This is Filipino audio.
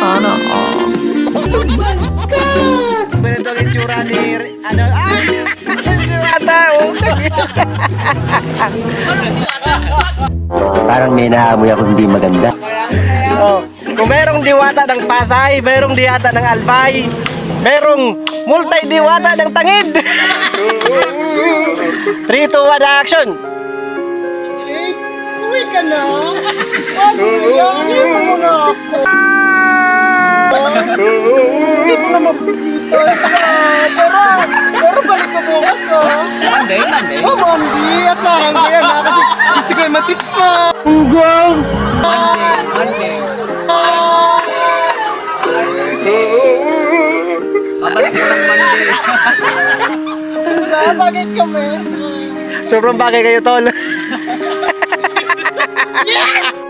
Sana all. Oh my God! Ganito ang itsura ni... Ano? Ah! Ay! Bata! Parang may naamoy ako hindi maganda. Oh, kung merong diwata ng Pasay, merong diwata ng Albay, merong multi-diwata ng Tangid. 3, 2, 1, action! Uwi ka na? Ano yan? Iwan mo na ako. Hindi ko na mabisita. Pero, pero balik ka bukas ah. Monday, Monday. Oh, Mandi, asahan ko yan ha, kasi gusto ko yung matikpa. Monday, Monday. Babalik mo ng Monday. Ah, bakit kami? Sobrang bagay kayo, tol. Yes!